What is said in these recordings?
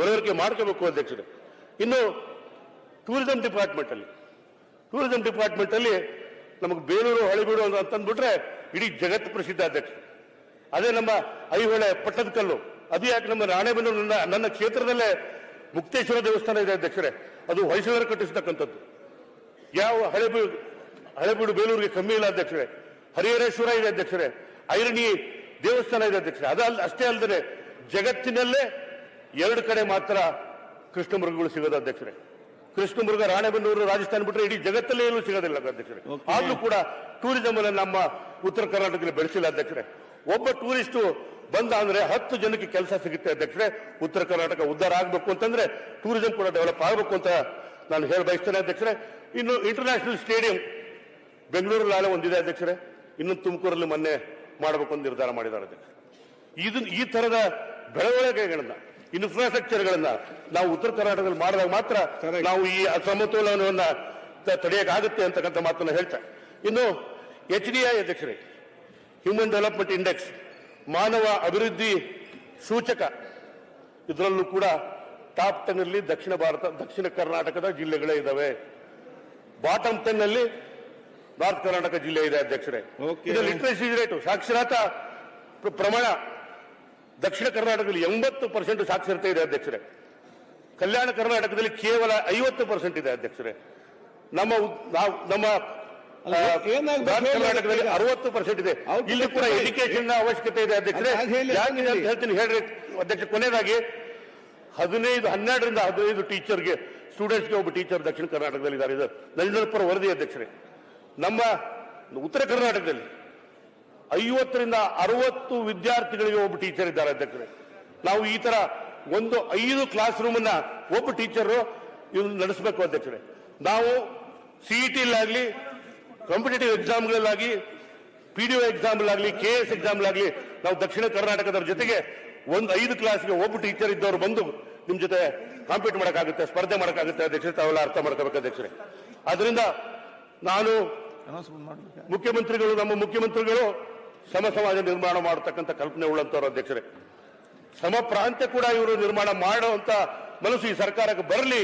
ಮನವರಿಕೆ ಮಾಡ್ಕೋಬೇಕು ಅಧ್ಯಕ್ಷರೇ. ಇನ್ನು ಟೂರಿಸಂ ಡಿಪಾರ್ಟ್ಮೆಂಟ್ ಅಲ್ಲಿ. ಟೂರಿಸಂ ಡಿಪಾರ್ಟ್ಮೆಂಟ್ ಅಲ್ಲಿ ನಮಗೆ ಬೇಲೂರು, ಹಳೆಬೀಡು ಅಂತ ಅಂತಂದ್ಬಿಟ್ರೆ ಇಡೀ ಜಗತ್ತು ಪ್ರಸಿದ್ಧ ಅಧ್ಯಕ್ಷ. ಅದೇ ನಮ್ಮ ಐಹೊಳೆ ಪಟ್ಟದಕಲ್ಲು ಅದು ಯಾಕೆ ನಮ್ಮ ರಾಣೆಬೆನ್ನೂರು ನನ್ನ ನನ್ನ ಕ್ಷೇತ್ರದಲ್ಲೇ ಮುಕ್ತೇಶ್ವರ ದೇವಸ್ಥಾನ ಇದೆ ಅಧ್ಯಕ್ಷರೇ. ಅದು ಹೊಯ್ಸಳರು ಕಟ್ಟಿಸ್ತಕ್ಕಂಥದ್ದು ಯಾವ ಹಳೆಬೀಡು ಹಳೆಬೀಡು ಬೇಲೂರಿಗೆ ಕಮ್ಮಿ ಇಲ್ಲ ಅಧ್ಯಕ್ಷರೇ. ಹರಿಹರೇಶ್ವರ ಇದೆ ಅಧ್ಯಕ್ಷರೇ. ಐರಣಿ ದೇವಸ್ಥಾನ ಇದೆ ಅಧ್ಯಕ್ಷರೇ. ಅದಲ್ಲ ಅಷ್ಟೇ ಅಲ್ಲದೆ ಜಗತ್ತಿನಲ್ಲೇ ಎರಡು ಕಡೆ ಮಾತ್ರ ಕೃಷ್ಣಮೃಗಗಳು ಸಿಗೋದು ಅಧ್ಯಕ್ಷರೇ. ಕೃಷ್ಣಮೃಗ ರಾಣೆಬೆನ್ನೂರು ರಾಜಸ್ಥಾನ ಬಿಟ್ಟರೆ ಇಡೀ ಜಗತ್ತಲ್ಲೇ ಎಲ್ಲೂ ಸಿಗೋದಿಲ್ಲ ಅಧ್ಯಕ್ಷರೇ. ಆದ್ರೂ ಕೂಡ ಟೂರಿಸಂ ಅನ್ನು ನಮ್ಮ ಉತ್ತರ ಕರ್ನಾಟಕದಲ್ಲಿ ಬೆಳೆಸಿಲ್ಲ ಅಧ್ಯಕ್ಷರೇ. ಒಬ್ಬ ಟೂರಿಸ್ಟ್ ಬಂದ ಅಂದ್ರೆ ಹತ್ತು ಜನಕ್ಕೆ ಕೆಲಸ ಸಿಗುತ್ತೆ ಅಧ್ಯಕ್ಷರೇ. ಉತ್ತರ ಕರ್ನಾಟಕ ಉದ್ಧಾರ ಆಗಬೇಕು ಅಂತಂದ್ರೆ ಟೂರಿಸಂ ಕೂಡ ಡೆವಲಪ್ ಆಗಬೇಕು ಅಂತ ನಾನು ಹೇಳ ಬಯಸ್ತೇನೆ ಅಧ್ಯಕ್ಷರೇ. ಇನ್ನು ಇಂಟರ್ನ್ಯಾಷನಲ್ ಸ್ಟೇಡಿಯಂ ಬೆಂಗಳೂರಲ್ಲಿ ಒಂದಿದೆ ಅಧ್ಯಕ್ಷರೇ. ಇನ್ನು ತುಮಕೂರಲ್ಲಿ ಮೊನ್ನೆ ಮಾಡಬೇಕು ಅಂತ ನಿರ್ಧಾರ ಮಾಡಿದ್ದಾರೆ ಅಧ್ಯಕ್ಷರೇ. ಇದು ಈ ತರದ ಬೆಳವಣಿಗೆಗಳನ್ನ ಇನ್ಫ್ರಾಸ್ಟ್ರಕ್ಚರ್ಗಳನ್ನ ನಾವು ಉತ್ತರ ಕರ್ನಾಟಕದಲ್ಲಿ ಮಾಡಿದಾಗ ಮಾತ್ರ ನಾವು ಈ ಅಸಮತೋಲನವನ್ನ ತಡೆಯಕ್ಕಾಗುತ್ತೆ ಅಂತಕ್ಕಂಥ ಮಾತನ್ನ ಹೇಳ್ತಾ. ಇನ್ನು ಎಚ್ ಡಿ ಐ ಅಧ್ಯಕ್ಷರೇ ಹ್ಯೂಮನ್ ಡೆವಲಪ್ಮೆಂಟ್ ಇಂಡೆಕ್ಸ್ ಮಾನವ ಅಭಿವೃದ್ಧಿ ಸೂಚಕ ಇದರಲ್ಲೂ ಕೂಡ ಟಾಪ್ ಟೆನ್ ಅಲ್ಲಿ ದಕ್ಷಿಣ ಭಾರತ ದಕ್ಷಿಣ ಕರ್ನಾಟಕದ ಜಿಲ್ಲೆಗಳೇ ಇದ್ದಾವೆ ಬಾಟಮ್ ಟೆನ್ ಅಲ್ಲಿ ನಾರ್ತ್ ಕರ್ನಾಟಕ ಜಿಲ್ಲೆ ಇದೆ ಅಧ್ಯಕ್ಷರೇ. ಇದರ ಇದು ಲಿಟ್ರಸಿ ರೇಟು ಸಾಕ್ಷರತಾ ಪ್ರಮಾಣ. ದಕ್ಷಿಣ ಕರ್ನಾಟಕದಲ್ಲಿ ಎಂಬತ್ತು ಪರ್ಸೆಂಟ್ ಸಾಕ್ಷರತೆ ಇದೆ ಅಧ್ಯಕ್ಷರೇ. ಕಲ್ಯಾಣ ಕರ್ನಾಟಕದಲ್ಲಿ ಕೇವಲ ಐವತ್ತು ಪರ್ಸೆಂಟ್ ಇದೆ ಅಧ್ಯಕ್ಷರೇ. ನಮ್ಮ ನಾವು ನಮ್ಮ ಕರ್ನಾಟಕದಲ್ಲಿ? ಅರವತ್ತು ಪರ್ಸೆಂಟ್ ಇದೆ. ಇಲ್ಲಿ ಕೂಡ ಎಜುಕೇಶನ್ ಅವಶ್ಯಕತೆ ಇದೆ ಅಧ್ಯಕ್ಷರೇ. ಅಂತ ಹೇಳಿ. ಹೇಳ್ತೀನಿ ಹೇಳ್ರಿ ಅಧ್ಯಕ್ಷ ಕೊನೆಯದಾಗಿ ಹದಿನೈದು ಹನ್ನೆರಡರಿಂದ ಹದಿನೈದು ಟೀಚರ್ಗೆ ಸ್ಟೂಡೆಂಟ್ಸ್ಗೆ ಒಬ್ಬ ಟೀಚರ್ ದಕ್ಷಿಣ ಕರ್ನಾಟಕದಲ್ಲಿ ಇದ್ದಾರೆ ಇದು ನಂಜನಪುರ ವರದಿ ಅಧ್ಯಕ್ಷರೇ. ನಮ್ಮ ಉತ್ತರ ಕರ್ನಾಟಕದಲ್ಲಿ ಐವತ್ತರಿಂದ ಅರವತ್ತು ವಿದ್ಯಾರ್ಥಿಗಳಿಗೆ ಒಬ್ಬ ಟೀಚರ್ ಇದ್ದಾರೆ ಅಧ್ಯಕ್ಷರೇ. ನಾವು ಈ ತರ ಒಂದು ಐದು ಕ್ಲಾಸ್ ರೂಮ್ ಅನ್ನ ಒಬ್ಬ ಟೀಚರ್ ನಡೆಸಬೇಕು ಅಧ್ಯಕ್ಷರೇ. ನಾವು ಸಿಇಟಿಲಾಗ್ಲಿ ಕಾಂಪಿಟೇಟಿವ್ ಎಕ್ಸಾಮ್ಗಳಲ್ಲಾಗಿ ಪಿ ಡಿ ಒ ಎಕ್ಸಾಮ್ಲಾಗ್ಲಿ ಕೆ ಎಸ್ ಎಕ್ಸಾಮ್ಲಾಗ್ಲಿ ನಾವು ದಕ್ಷಿಣ ಕರ್ನಾಟಕದವ್ರ ಜೊತೆಗೆ ಒಂದು ಐದು ಕ್ಲಾಸ್ಗೆ ಒಬ್ಬ ಟೀಚರ್ ಇದ್ದವರು ಬಂದು ನಿಮ್ ಜೊತೆ ಕಾಂಪೀಟ್ ಮಾಡಕ್ಕಾಗುತ್ತೆ ಸ್ಪರ್ಧೆ ಮಾಡಕ್ಕಾಗುತ್ತೆ ಅಧ್ಯಕ್ಷರೇ ತಾವೆಲ್ಲ ಅರ್ಥ ಮಾಡ್ಕೋಬೇಕು ಅಧ್ಯಕ್ಷರೇ. ಅದರಿಂದ ನಾನು ಮುಖ್ಯಮಂತ್ರಿಗಳು ನಮ್ಮ ಮುಖ್ಯಮಂತ್ರಿಗಳು ಸಮ ಸಮಾಜ ನಿರ್ಮಾಣ ಮಾಡತಕ್ಕಂಥ ಕಲ್ಪನೆ ಉಳ್ಳಂಥವ್ರು ಅಧ್ಯಕ್ಷರೇ. ಸಮ ಪ್ರಾಂತ್ಯ ಕೂಡ ಇವರು ನಿರ್ಮಾಣ ಮಾಡುವಂತ ಮನಸ್ಸು ಈ ಸರ್ಕಾರಕ್ಕೆ ಬರಲಿ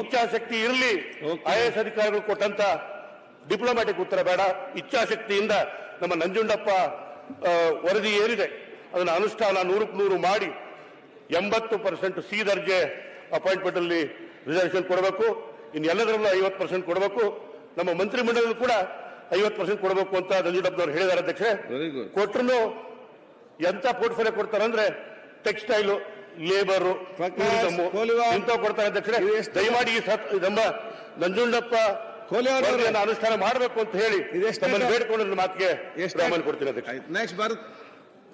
ಇಚ್ಛಾಶಕ್ತಿ ಇರಲಿ. ಐ ಎಸ್ ಅಧಿಕಾರಿಗಳು ಕೊಟ್ಟಂತ ಡಿಪ್ಲೊಮ್ಯಾಟಿಕ್ ಉತ್ತರ ಬೇಡ ಇಚ್ಛಾಶಕ್ತಿಯಿಂದ ನಮ್ಮ ನಂಜುಂಡಪ್ಪ ವರದಿ ಏರಿದೆ. ಅದನ್ನ ಅನುಷ್ಠಾನ ನೂರಕ್ಕೆ ನೂರು ಮಾಡಿ ಎಂಬತ್ತು ಪರ್ಸೆಂಟ್ ಸಿ ದರ್ಜೆ ಅಪಾಯಿಂಟ್ಮೆಂಟ್ ಅಲ್ಲಿ ರಿಸರ್ವೇಷನ್ ಕೊಡಬೇಕು. ಇನ್ನು ಎಲ್ಲದರಲ್ಲೂ ಐವತ್ತು ಪರ್ಸೆಂಟ್ ಕೊಡಬೇಕು. ನಮ್ಮ ಮಂತ್ರಿಮಂಡಲದಲ್ಲೂ ಕೂಡ ಐವತ್ತು ಪರ್ಸೆಂಟ್ ಕೊಡಬೇಕು ಅಂತ ನಂಜುಂಡಪ್ಪನವರು ಹೇಳಿದ್ದಾರೆ ಅವರು ವೆರಿ ಗುಡ್ ಕೊಟ್ರು ಎಂತ ಪೋರ್ಟ್ಫೋಲಿಯೋ ಕೊಡ್ತಾರಂದ್ರೆ ಟೆಕ್ಸ್ಟೈಲು ಲೇಬರ್ ಇಂಥವು. ಕೊಡ್ತಾರೆ ಅಧ್ಯಕ್ಷರೇ. ದಯಮಾಡಿ ಈ ಸತ್- ನಮ್ಮ ನಂಜುಂಡಪ್ಪ. ಅನುಷ್ಠಾನ ಮಾಡಬೇಕು ಅಂತ ಹೇಳಿ ಬೇಡ್ಕೊಂಡು ಮಾತಿಗೆ ಎಷ್ಟು ಕೊಡ್ತೀನಿ ಅಧ್ಯಕ್ಷ ನೆಕ್ಸ್ಟ್ ಭಾರತ್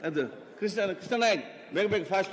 ಅದು ಕೃಷ್ಣ ಕೃಷ್ಣ ನಾಯಕ್. ಬೇಗ ಬೇಗ ಫಾಸ್ಟ್ ಫಾಸ್ಟ್